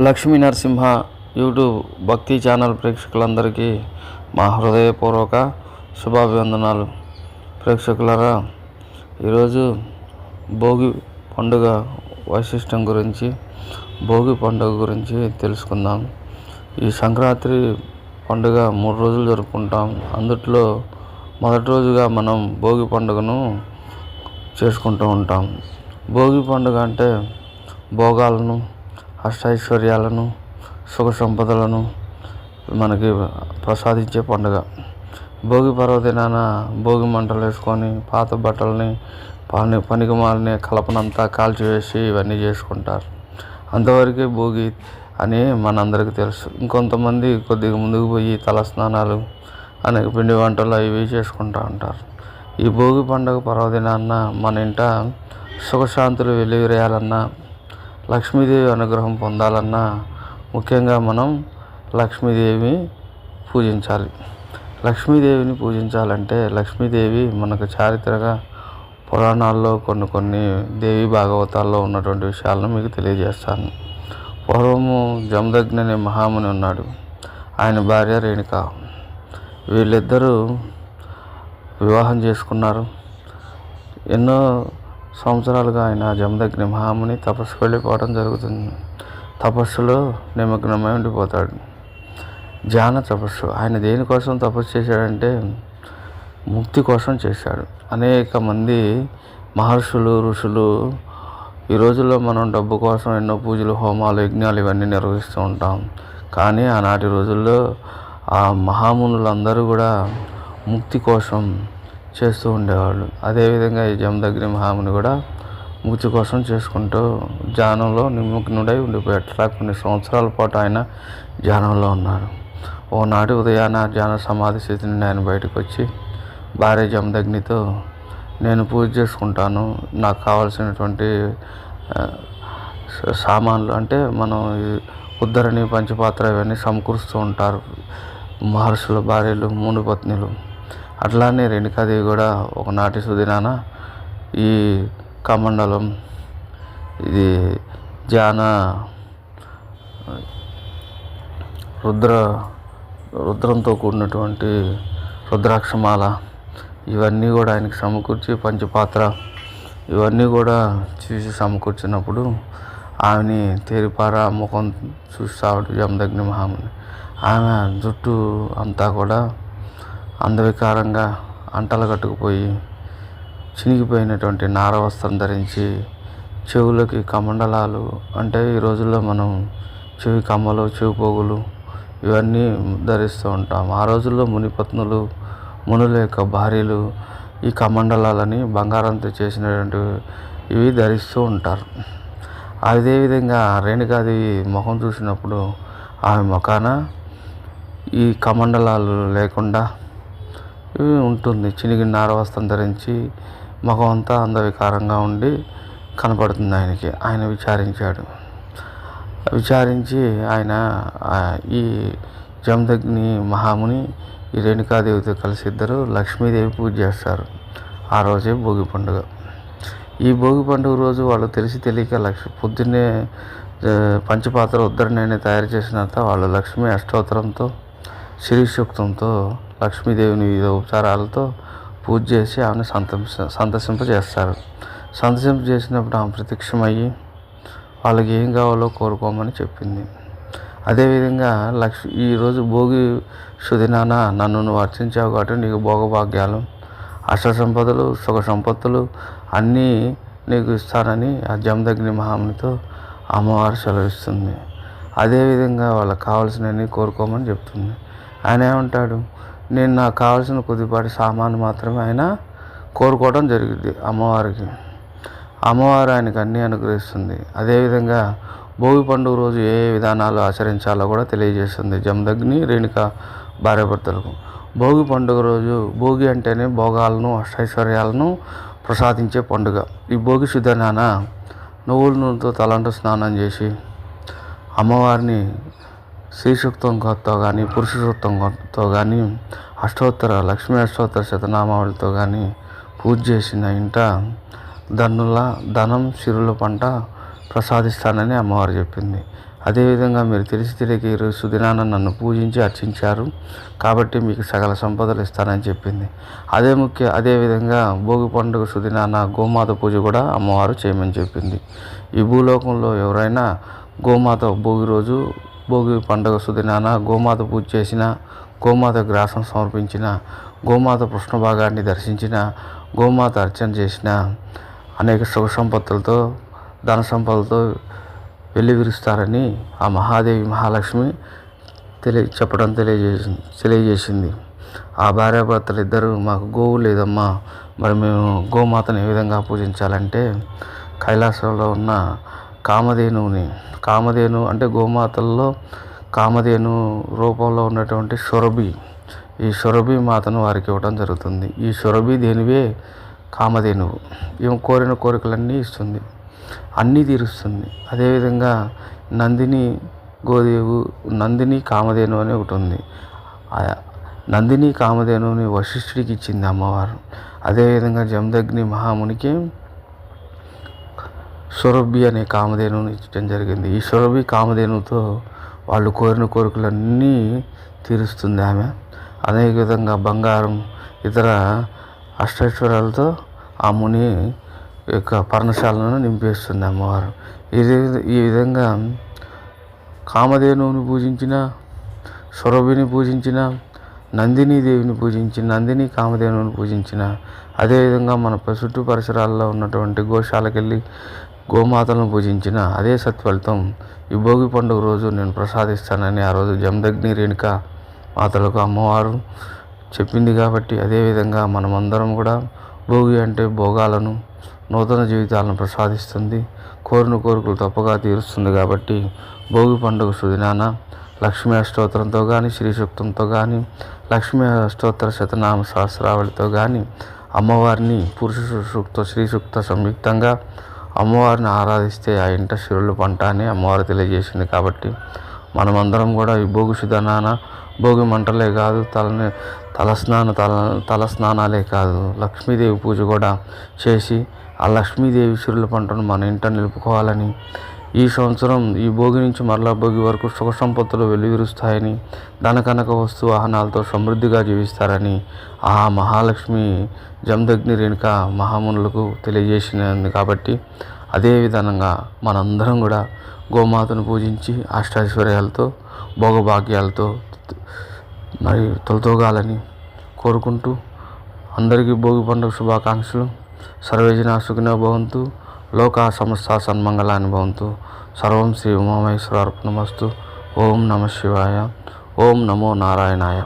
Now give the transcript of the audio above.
Lakshmi Narasimha YouTube భక్తి channel ప్రేక్షకులందరికీ మా హృదయపూర్వక శుభాభివందనాలు. ప్రేక్షకులరా ఈరోజు భోగి పండుగ వైశిష్టం గురించి భోగి పండుగ గురించి తెలుసుకుందాం. ఈ సంక్రాంతి పండుగ మూడు రోజులు జరుపుకుంటాం. అందుట్లో మొదటి రోజుగా మనం భోగి పండుగను చేసుకుంటూ ఉంటాం. భోగి పండుగ అంటే భోగాలను అష్టైశ్వర్యాలను సుఖ సంపదలను మనకి ప్రసాదించే పండుగ. భోగి పర్వదినాన భోగి మంటలు వేసుకొని పాత బట్టలని పని పనికి మాలిన కలపనంతా కాల్చివేసి ఇవన్నీ చేసుకుంటారు. అంతవరకే భోగి అని మనందరికీ తెలుసు. ఇంకొంతమంది కొద్దిగా ముందుకు పోయి తలస్నానాలు అనేక పిండి వంటలు అవి ఇవి చేసుకుంటూ ఉంటారు. ఈ భోగి పండుగ పర్వదినాన్న మన ఇంట సుఖశాంతులు వెలివిరేయాలన్నా లక్ష్మీదేవి అనుగ్రహం పొందాలన్నా ముఖ్యంగా మనం లక్ష్మీదేవిని పూజించాలి. లక్ష్మీదేవిని పూజించాలంటే లక్ష్మీదేవి మనకు చారిత్రక పురాణాల్లో కొన్ని కొన్ని దేవి భాగవతాల్లో ఉన్నటువంటి విషయాలను మీకు తెలియజేస్తాను. పూర్వము జమదగ్ని అనే మహాముని ఉన్నాడు. ఆయన భార్య రేణుక. వీళ్ళిద్దరూ వివాహం చేసుకున్నారు. ఎన్నో సంవత్సరాలుగా ఆయన జమదగ్ని మహాముని తపస్సుకు వెళ్ళిపోవడం జరుగుతుంది. తపస్సులో నిమగ్నమై ఉండిపోతాడు. ధ్యాన తపస్సు. ఆయన దేనికోసం తపస్సు చేశాడంటే ముక్తి కోసం చేశాడు. అనేక మంది మహర్షులు ఋషులు ఈ రోజుల్లో మనం డబ్బు కోసం ఎన్నో పూజలు హోమాలు యజ్ఞాలు ఇవన్నీ నిర్వహిస్తూ ఉంటాం. కానీ ఆనాటి రోజుల్లో ఆ మహామునులందరూ కూడా ముక్తి కోసం చేస్తూ ఉండేవాళ్ళు. అదేవిధంగా ఈ జమదగ్ని మహాముని కూడా ముక్తి కోసం చేసుకుంటూ ధ్యానంలో నిమగ్నుడై ఉండిపోయాడు కొన్ని సంవత్సరాల పాటు ఆయన ధ్యానంలో ఉన్నారు. ఓనాటి ఉదయాన ధ్యాన సమాధి స్థితి నుండి ఆయన బయటకు వచ్చి భార్య జమదగ్నితో నేను పూజ చేసుకుంటాను. నాకు కావాల్సినటువంటి సామాన్లు అంటే మనం ఉద్ధరణి పంచపాత్ర ఇవన్నీ సమకూరుస్తూ ఉంటారు. మహర్షుల భార్యలు మూడు పత్నులు అట్లానే రేణుకాదేవి కూడా ఒకనాటి సుదినాన ఈ కమండలం ఇది జాన రుద్ర రుద్రంతో కూడినటువంటి రుద్రాక్షమాల ఇవన్నీ కూడా ఆయనకి సమకూర్చి పంచపాత్ర ఇవన్నీ కూడా చూసి సమకూర్చినప్పుడు ఆమెని తేరిపార ముఖం చూస్తాడు జమదగ్ని మహాముని. ఆమె జుట్టు అంతా కూడా అందవికారంగా అంటలు కట్టుకుపోయి చినిగిపోయినటువంటి నార వస్త్రం ధరించి చెవులకి కమండలాలు అంటే ఈ రోజుల్లో మనం చెవి కమ్మలు చెవి పోగులు ఇవన్నీ ధరిస్తూ ఉంటాం. ఆ రోజుల్లో మునిపత్నులు మునుల యొక్క భార్యలు ఈ కమండలాలని బంగారంతో చేసినటువంటి ఇవి ధరిస్తూ ఉంటారు. అదేవిధంగా రేణుకాదేవి ముఖం చూసినప్పుడు ఆమె ముఖాన ఈ కమండలాలు లేకుండా ఉంటుంది. చినిగిన నారవస్త్రం ధరించి ముఖం అంతా అందవికారంగా ఉండి కనపడుతుంది ఆయనకి. ఆయన విచారించాడు. విచారించి ఆయన ఈ జమదగ్ని మహాముని ఈ రేణుకాదేవితో కలిసి ఇద్దరు లక్ష్మీదేవి పూజ చేస్తారు. ఆ రోజే భోగి పండుగ. ఈ భోగి పండుగ రోజు వాళ్ళు తెలిసి తెలియక లక్ష పొద్దున్నే పంచపాత్ర ఉద్ధరణని తయారు చేసినంత వాళ్ళు లక్ష్మీ అష్టోత్తరంతో శ్రీసూక్తంతో లక్ష్మీదేవిని వివిధ ఉపచారాలతో పూజ చేసి ఆమెను సంతోష సంతసింపజేస్తారు సంతసింప చేసినప్పుడు ఆమె ప్రత్యక్షమయ్యి వాళ్ళకి ఏం కావాలో కోరుకోమని చెప్పింది. అదేవిధంగా లక్ష్మి ఈరోజు భోగి సుదినాన నన్ను నువ్వు అర్చించావు కాబట్టి నీకు భోగభాగ్యాలు అష్ట సంపదలు సుఖ సంపత్తులు అన్నీ నీకు ఇస్తానని ఆ జమదగ్ని మహామునితో అమ్మవారు సెలవిస్తుంది. అదేవిధంగా వాళ్ళకి కావాల్సినవన్నీ కోరుకోమని చెప్తుంది. ఆయన ఏమంటాడు? నేను నాకు కావాల్సిన కొద్దిపాటి సామాను మాత్రమే ఆయన కోరుకోవడం జరిగింది అమ్మవారికి. అమ్మవారు ఆయనకు అన్నీ అనుగ్రహిస్తుంది. అదేవిధంగా భోగి పండుగ రోజు ఏ ఏ విధానాలు ఆచరించాలో కూడా తెలియజేస్తుంది జమదగ్ని రేణుక భార్యాభర్తలకు. భోగి పండుగ రోజు భోగి అంటేనే భోగాలను అష్టైశ్వర్యాలను ప్రసాదించే పండుగ. ఈ భోగి శుద్ధనాన నువ్వుల నూనెతో తలంటు స్నానం చేసి అమ్మవారిని శ్రీ సూక్తంతో కానీ పురుష కానీ అష్టోత్తర లక్ష్మీ అష్టోత్తర శతనామావళితో కానీ పూజ చేసిన ఇంట ధనుల ధనం సిరుల పంట ప్రసాదిస్తానని అమ్మవారు చెప్పింది. అదేవిధంగా మీరు తెలిసి తెలియక సుదినాన నన్ను పూజించి అర్చించారు. కాబట్టి మీకు సకల సంపదలు ఇస్తానని చెప్పింది. అదే ముఖ్య అదేవిధంగా భోగి పండుగ సుదినాన గోమాత పూజ కూడా అమ్మవారు చేయమని చెప్పింది. ఈ భూలోకంలో ఎవరైనా గోమాత భోగి రోజు భోగి పండుగ సుదినాన గోమాత పూజ చేసిన గోమాత గ్రాసం సమర్పించిన గోమాత కృష్ణ భాగాన్ని దర్శించిన గోమాత అర్చన చేసిన అనేక సుఖ సంపత్తులతో ధన సంపదలతో వెల్లివిరుస్తారని ఆ మహాదేవి మహాలక్ష్మి తెలియ చెప్పడం తెలియజేసింది తెలియజేసింది. ఆ భార్యాభర్తలు ఇద్దరు మాకు గోవు లేదమ్మా మరి మేము గోమాతను ఏ విధంగా పూజించాలంటే కైలాసంలో ఉన్న కామధేనువుని కామధేను అంటే గోమాతల్లో కామధేను రూపంలో ఉన్నటువంటి సురభి ఈ సురభి మాతను వారికి ఇవ్వడం జరుగుతుంది. ఈ సురభి దేనివే? కామధేనువు. ఈమె కోరిన కోరికలన్నీ ఇస్తుంది. అన్నీ తీరుస్తుంది. అదేవిధంగా నందిని గోదేవు నందిని కామధేను అని ఒకటి ఉంది. నందిని కామధేనుని వశిష్ఠుడికి ఇచ్చింది అమ్మవారు. అదేవిధంగా జమదగ్ని మహామునికి సురభి అనే కామధేనువుని ఇచ్చడం జరిగింది. ఈ సురభి కామధేనుతో వాళ్ళు కోరిన కోరికలన్నీ తీరుస్తుంది ఆమె. అదే విధంగా బంగారం ఇతర అష్టైశ్వర్యాలతో ఆ ముని యొక్క పర్ణశాలను నింపేస్తుంది అమ్మవారు. ఇది ఈ విధంగా కామధేనువుని పూజించిన సురభిని పూజించిన నందిని దేవిని పూజించిన నందిని కామధేనువుని పూజించిన అదేవిధంగా మన చుట్టూ పరిసరాల్లో ఉన్నటువంటి గోశాలకు వెళ్ళి గోమాతలను పూజించిన అదే సత్ఫలితం ఈ భోగి పండుగ రోజు నేను ప్రసాదిస్తానని ఆ రోజు జమదగ్ని రేణుక మాతలకు అమ్మవారు చెప్పింది కాబట్టి అదేవిధంగా మనమందరం కూడా భోగి అంటే భోగాలను నూతన జీవితాలను ప్రసాదిస్తుంది. కోరిన కోరికలు తప్పగా తీరుస్తుంది కాబట్టి భోగి పండుగ సుదినాన లక్ష్మీ అష్టోత్తరంతో కానీ శ్రీసూక్తంతో కానీ లక్ష్మీ అష్టోత్తర శతనామ సహస్రావళితో కానీ అమ్మవారిని పురుష సూక్త శ్రీ సూక్త సంయుక్తంగా అమ్మవారిని ఆరాధిస్తే ఆ ఇంట శిరులు పంట అని అమ్మవారు తెలియజేసింది కాబట్టి మనమందరం కూడా ఈ భోగి సుదనాన భోగి మంటలే కాదు తలని తలస్నాన తల తల స్నానాలే కాదు లక్ష్మీదేవి పూజ కూడా చేసి ఆ లక్ష్మీదేవి శిరుల పంటను మన ఇంట నిలుపుకోవాలని ఈ సంవత్సరం ఈ భోగి నుంచి మరలా భోగి వరకు సుఖ సంపత్తులు వెలువరుస్తాయని ధనకనక వస్తు వాహనాలతో సమృద్ధిగా జీవిస్తారని ఆ మహాలక్ష్మి జమదగ్ని రేణుక మహామునులకు తెలియజేసినది కాబట్టి అదే విధంగా మనందరం కూడా గోమాతను పూజించి అష్టాశ్వర్యాలతో భోగభాగ్యాలతో మరి తొలతోగాలని కోరుకుంటూ అందరికీ భోగి పండుగ శుభాకాంక్షలు. సర్వేజన సుఖినో భవంతు. లోకా సమస్త సన్మంగళాన్ని భవంతు సర్వం శ్రీ ఉమామహేశ్వర అర్పణమస్తు ఓం నమ శివాయ. ఓం నమో నారాయణాయ.